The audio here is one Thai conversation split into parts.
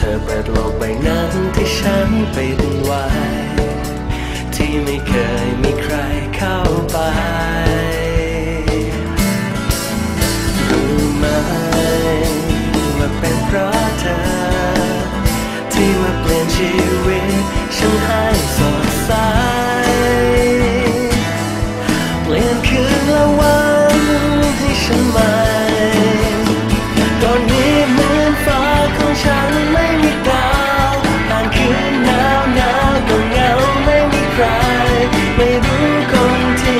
ธอเปิดโลกใบนั้นที่ฉันเป็นว้ที่ไม่เคยมีใคร 五更天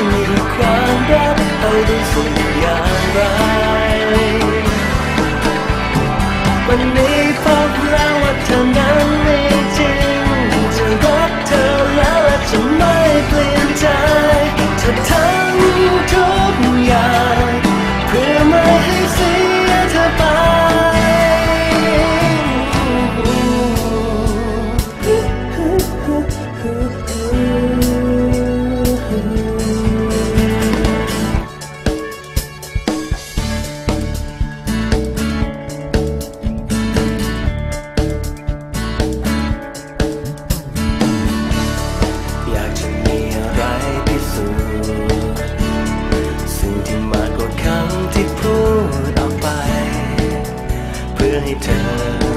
tell.